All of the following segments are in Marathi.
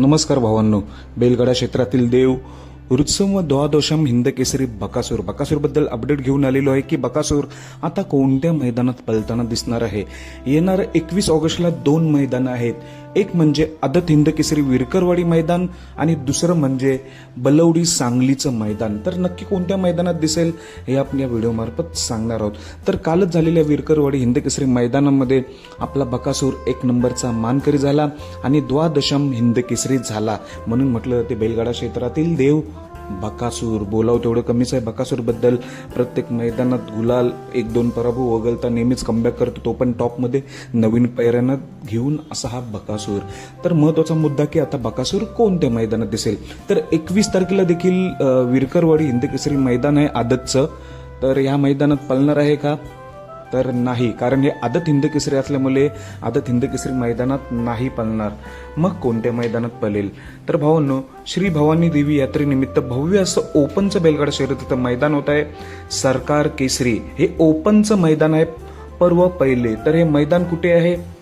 नमस्कार भावांनो. बेलगडा क्षेत्रातील देव ऋत्सम व द्वादशम हिंद केसरी बकासूर. बकासूरबद्दल अपडेट घेऊन आलेलो आहे की बकासूर आता कोणत्या मैदानात पलताना दिसणार आहे? येणाऱ्या एकवीस ऑगस्टला दोन मैदानं आहेत. एक म्हणजे आदत हिंद केसरी विरकरवाडी मैदान आणि दुसरं म्हणजे बलवडी सांगलीचं मैदान. तर नक्की कोणत्या मैदानात दिसेल हे आपण या व्हिडिओमार्फत सांगणार आहोत. तर कालच झालेल्या विरकरवाडी हिंद केसरी मैदानामध्ये आपला बकासूर एक नंबरचा मानकरी झाला आणि द्वादशम हिंद केसरी झाला. म्हणून म्हटलं ते बैलगाडा क्षेत्रातील देव बकासूर बोलाव तेवढं कमीच आहे बकासूरबद्दल प्रत्येक मैदानात गुलाल एक दोन पराभव वगळता नेहमीच कमबॅक करतो तो पण टॉपमध्ये नवीन पैऱ्यानं घेऊन असा हा बकासूर. तर महत्त्वाचा मुद्दा की आता बकासूर कोणत्या मैदानात दिसेल? तर एकवीस तारखेला देखील विरकरवाडी हिंद केसरी मैदान आहे आदतचं. तर या मैदानात पळणार आहे का? तर नाही. कारण हे आदत हिंद केसरी असल्यामुळे आदत हिंद केसरी मैदानात नाही पळणार. मग कोणत्या मैदानात पळेल? तर भावांनो श्री भवानी देवी यात्रेनिमित्त भव्य असं ओपनचं बैलगाडा शर्यतीचं मैदान होत आहे. सरकार केसरी. हे ओपनचं मैदान आहे. पर्व पहिले. तर हे मैदान कुठे आहे?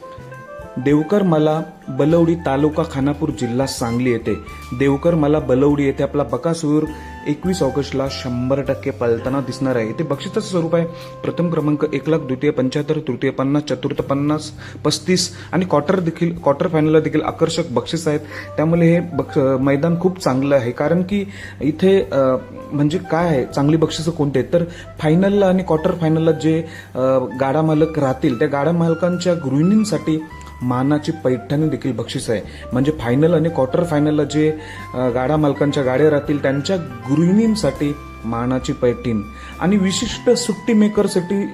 देवकर मला बलवडी तालुका खानापूर जिल्हा सांगली येथे. देवकर मला बलवडी येथे आपला बकासूर एकवीस ऑगस्टला शंभर टक्के पळताना दिसणार आहे. इथे बक्षिसाचं स्वरूप आहे. प्रथम क्रमांक एक लाख द्वितीय पंच्याहत्तर तृतीय पन्नास चतुर्थ पन्नास पस्तीस आणि क्वार्टर देखील क्वार्टर फायनलला देखील आकर्षक बक्षीस आहेत. त्यामुळे हे बक्ष मैदान खूप चांगलं आहे. कारण की इथे म्हणजे काय आहे? चांगली बक्षिसं कोणते आहेत? तर फायनलला आणि क्वार्टर फायनलला जे गाडा मालक राहतील त्या गाडा मालकांच्या गृहिणींसाठी मानाची पैठणी देखील बक्षीस आहे. म्हणजे फायनल आणि क्वार्टर फायनलला जे गाडा मालकांच्या गाड्या राहतील त्यांच्या गृहिणींसाठी मानाची पैठीण. आणि विशिष्ट सुट्टी मेकरसाठी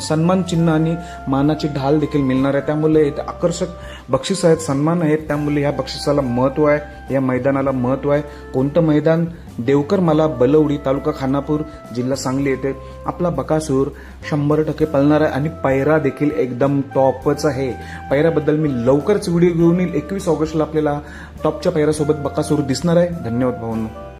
सन्मान चिन्ह आणि मानाची ढाल देखील मिळणार आहे. त्यामुळे आकर्षक बक्षीस आहेत सन्मान आहेत. त्यामुळे ह्या बक्षिसाला महत्त्व आहे या मैदानाला महत्त्व आहे. कोणतं मैदान? देवकर मला बलवडी तालुका खानापूर जिल्हा सांगली येथे आपला बकासूर शंभर टक्के पळणार आहे. आणि पैरा देखील एकदम टॉपच आहे. पैराबद्दल मी लवकरच व्हिडिओ घेऊन येईल. एकवीस ऑगस्टला आपल्याला टॉपच्या पैरासोबत बकासूर दिसणार आहे. धन्यवाद भाऊंना